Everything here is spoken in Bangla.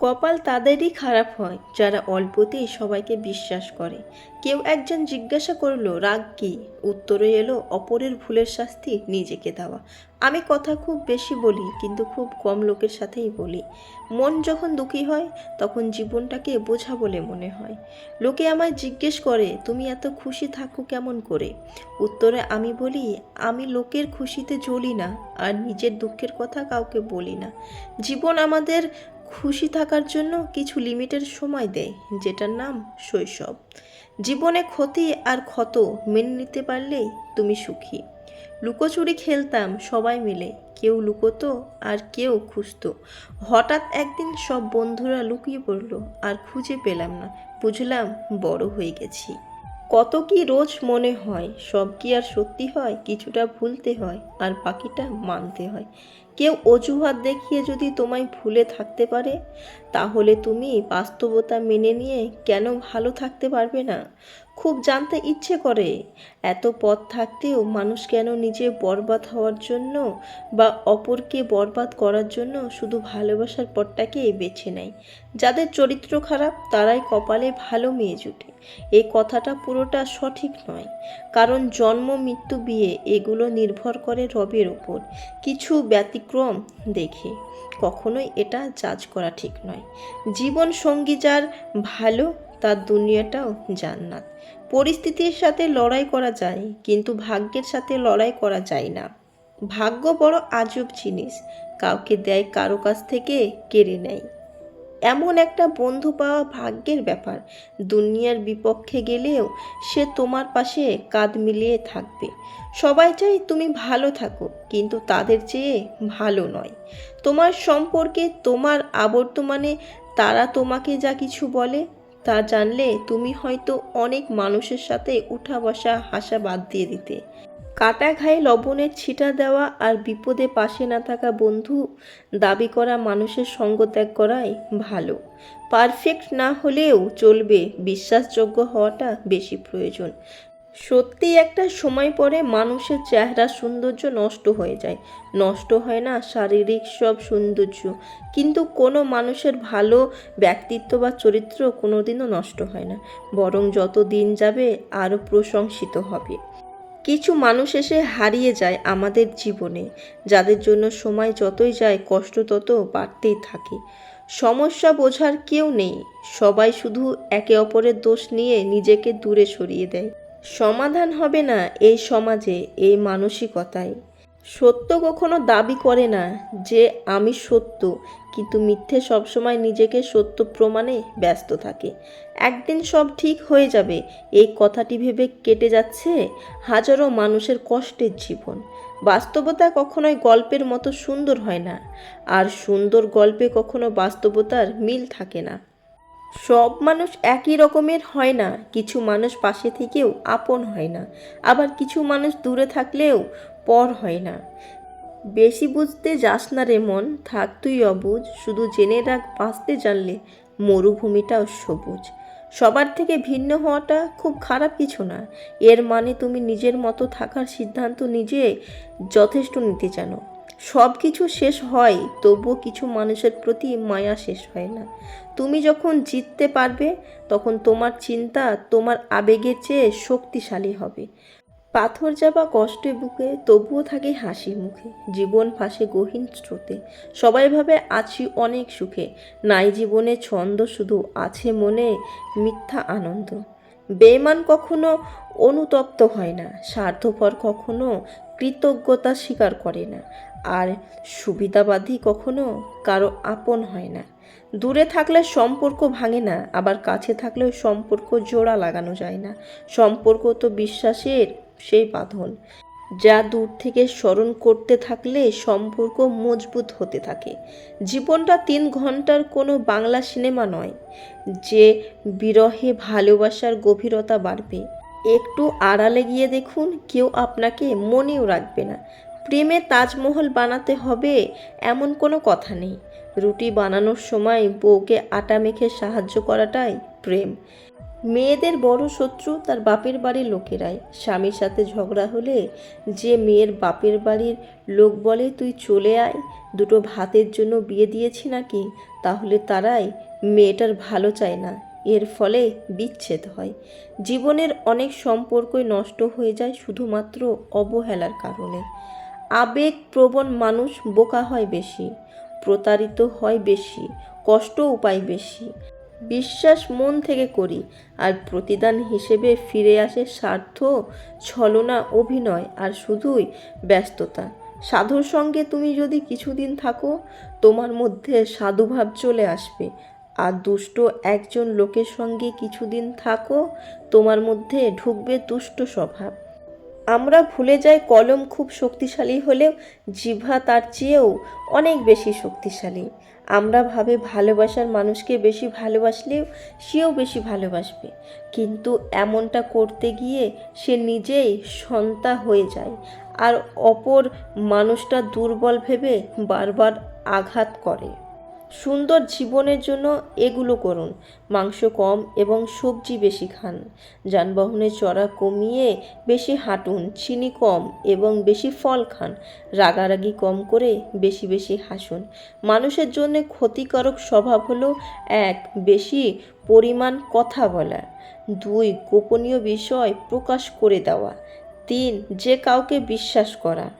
কপাল তাদেরই খারাপ হয়, যারা অল্পতেই সবাইকে বিশ্বাস করে। কেউ একজন জিজ্ঞাসা করল, রাগ কি? উত্তরে এলো, অপরের ভুলের শাস্তি নিজেকে দেওয়া। আমি কথা খুব বেশি বলি, কিন্তু খুব কম লোকের সাথেই বলি। মন যখন দুঃখী হয়, তখন জীবনটাকে বোঝা বলে মনে হয়। লোকে আমায় জিজ্ঞেস করে, তুমি এত খুশি থাকো কেমন করে? উত্তরে, আমি বলি, আমি লোকের খুশিতে জ্বলি না, আর নিজের দুঃখের কথা কাউকে বলি না। জীবন আমাদের খুশি থাকার জন্য কিছু লিমিটের সময় দেয়, যেটার নাম শৈশব। জীবনে ক্ষতি আর ক্ষত মেনে নিতে পারলেই তুমি সুখী। লুকোচুরি খেলতাম সবাই মিলে, কেউ লুকোতো আর কেউ খুঁজতো। হঠাৎ একদিন সব বন্ধুরা লুকিয়ে পড়ল, আর খুঁজে পেলাম না। বুঝলাম বড় হয়ে গেছি। কত কি রোজ মনে হয়, সব কি আর সত্যি হয়, কিছুটা ভুলতে হয়, আর বাকিটা মানতে হয়। কেউ অজুহাত দেখিয়ে যদি তোমায় ভুলে থাকতে পারে, তাহলে তুমি বাস্তবতা মেনে নিয়ে কেন ভালো থাকতে পারবে না? খুব জানতে ইচ্ছে করে। এত পথ থাকতেও মানুষ কেন নিজে বরবাদ হওয়ার জন্য বা অপরকে বরবাদ করার জন্য শুধু ভালোবাসার পথটাকে বেছে নেয়? যাদের চরিত্র খারাপ, তারাই কপালে ভালো মেয়ে জুটে। এই কথাটা পুরোটা সঠিক নয়। কারণ জন্ম, মৃত্যু, বিয়ে, এগুলো নির্ভর করে রবের ওপর। কিছু ব্যতিক্রম দেখে। কখনোই এটা জাজ করা ঠিক নয়। জীবন সঙ্গী যার ভালো, তার দুনিয়াটাও জান্নাত। পরিস্থিতির সাথে লড়াই করা যায়, কিন্তু ভাগ্যের সাথে লড়াই করা যায় না। ভাগ্য বড় আজব জিনিস। কাউকে দেয় কারও কাছ থেকে কেড়ে নেয়। এমন একটা বন্ধু পাওয়া ভাগ্যের ব্যাপার। দুনিয়ার বিপক্ষে গেলেও সে তোমার পাশে কাঁধ মিলিয়ে থাকবে। সবাই চাই তুমি ভালো থাকো, কিন্তু তাদের চেয়ে ভালো নয়। তোমার সম্পর্কে তোমার আবর্তমানে তারা তোমাকে যা কিছু বলে, তা জানলে তুমি হয়তো অনেক মানুষের সাথে উঠা বসা হাসা বাদ দিয়ে দিতে। কাটা ঘায়ে লবণের ছিটা দেওয়া আর বিপদে পাশে না থাকা বন্ধু দাবি করা মানুষের সঙ্গ ত্যাগ করাই ভালো। পারফেক্ট না হলেও চলবে বিশ্বাসযোগ্য হওয়াটা বেশি প্রয়োজন। সত্যি একটা সময় পরে মানুষের চেহারা সৌন্দর্য নষ্ট হয়ে যায়। নষ্ট হয় না শারীরিক সব সৌন্দর্য। কিন্তু কোনো মানুষের ভালো ব্যক্তিত্ব বা চরিত্র কোনোদিনও নষ্ট হয় না। বরং যত দিন যাবে আরও প্রশংসিত হবে। কিছু মানুষ এসে হারিয়ে যায় আমাদের জীবনে, যাদের জন্য সময় যতই যায় কষ্ট তত বাড়তেই থাকে। সমস্যা বোঝার কেউ নেই, সবাই শুধু একে অপরের দোষ নিয়ে নিজেকে দূরে সরিয়ে দেয়। সমাধান হবে না এই সমাজে, এই মানসিকতায়। সত্য কখনো দাবি করে না যে আমি সত্য, কিন্তু মিথ্যে সবসময় নিজেকে সত্য প্রমাণে ব্যস্ত থাকে। একদিন সব ঠিক হয়ে যাবে, এই কথাটি ভেবে কেটে যাচ্ছে হাজারো মানুষের কষ্টের জীবন। বাস্তবতা কখনোই গল্পের মতো সুন্দর হয় না, আর সুন্দর গল্পে কখনো বাস্তবতার মিল থাকে না। সব মানুষ একই রকমের হয় না, কিছু মানুষ পাশে থেকেও আপন হয় না। আবার কিছু মানুষ দূরে থাকলেও পর হয় না। বেশি বুঝতে যাস না রে মন, থাক তুই অবুঝ। শুধু জেনে রাখ, বাঁচতে জানলে মরুভূমিটাও সবুজ। সবার থেকে ভিন্ন হওয়াটা খুব খারাপ কিছু না। এর মানে তুমি নিজের মতো থাকার সিদ্ধান্ত নিজে যথেষ্ট নিতে জানো। সব কিছু শেষ হয়, তবুও কিছু মানুষের প্রতি মায়া শেষ হয় না। তুমি যখন জিততে পারবে, তখন তোমার চিন্তা, তোমার আবেগের চেয়ে শক্তিশালী হবে। পাথর চাপা কষ্টে বুকে তবুও থাকে হাসি মুখে। জীবন ফাঁসে গহীন স্রোতে। সবাই ভাবে আছি অনেক সুখে। নাই জীবনে ছন্দ শুধু আছে মনে মিথ্যা আনন্দ। বেমান কখনো অনুতপ্ত হয় না। স্বার্থপর কখনো কৃতজ্ঞতা স্বীকার করে না। আর সুবিধাবাদী কখনো কারও আপন হয় না। দূরে থাকলে সম্পর্ক ভাঙে না, আবার কাছে থাকলেও সম্পর্ক জোড়া লাগানো যায় না। সম্পর্ক তো বিশ্বাসের সেই বাঁধন, যা দূর থেকে স্মরণ করতে থাকলে সম্পর্ক মজবুত হতে থাকে। জীবনটা তিন ঘণ্টার কোনো বাংলা সিনেমা নয়, যে বিরহে ভালোবাসার গভীরতা বাড়বে। একটু আড়ালে গিয়ে দেখুন, কেউ আপনাকে মনেও রাখবে না। প্রেমে তাজমহল বানাতে হবে এমন কোনো কথা নেই। রুটি বানানোর সময় বউকে আটা মেখে সাহায্য করাটাই প্রেম। মেয়েদের বড় শত্রু তার বাপের বাড়ির লোকেরাই। স্বামীর সাথে ঝগড়া হলে যে মেয়ের বাপের বাড়ির লোক বলে, তুই চলে আয়, দুটো ভাতের জন্য বিয়ে দিয়েছি নাকি? তাহলে তারাই মেয়েটার ভালো চায় না। এর ফলে বিচ্ছেদ হয়। জীবনের অনেক সম্পর্কই নষ্ট হয়ে যায় শুধুমাত্র অবহেলার কারণে। আবেগ প্রবণ মানুষ বোকা হয় বেশি, প্রতারিত হয় বেশি কষ্টও পায় বেশি। বিশ্বাস মন থেকে করি, আর প্রতিদান হিসেবে ফিরে আসে স্বার্থ, ছলনা, অভিনয়, আর শুধুই ব্যস্ততা। সাধুর সঙ্গে তুমি যদি কিছুদিন থাকো, তোমার মধ্যে সাধুভাব চলে আসবে। আর দুষ্ট একজন লোকের সঙ্গে কিছুদিন থাকো, তোমার মধ্যে ঢুকবে দুষ্ট স্বভাব। আমরা ভুলে যাই কলম খুব শক্তিশালী হলেও জিভা তার চেয়েও অনেক বেশি শক্তিশালী। আমরা ভাবে ভালোবাসার মানুষকে বেশি ভালোবাসলেও সেও বেশি ভালোবাসবে। কিন্তু এমনটা করতে গিয়ে সে নিজেই সন্তা হয়ে যায় আর অপর মানুষটা দুর্বল ভেবে বারবার আঘাত করে। সুন্দর জীবনের জন্য এগুলো করুন। মাংস কম এবং সবজি বেশি খান। যানবাহনের চড়া কমিয়ে বেশি হাঁটুন, চিনি কম এবং বেশি ফল খান। রাগারাগি কম করে বেশি বেশি হাসুন। মানুষের জন্য ক্ষতিকারক স্বভাব হলো, এক, বেশি পরিমাণ কথা বলা। দুই, গোপনীয় বিষয় প্রকাশ করে দেওয়া। তিন, যে কাউকে বিশ্বাস করা।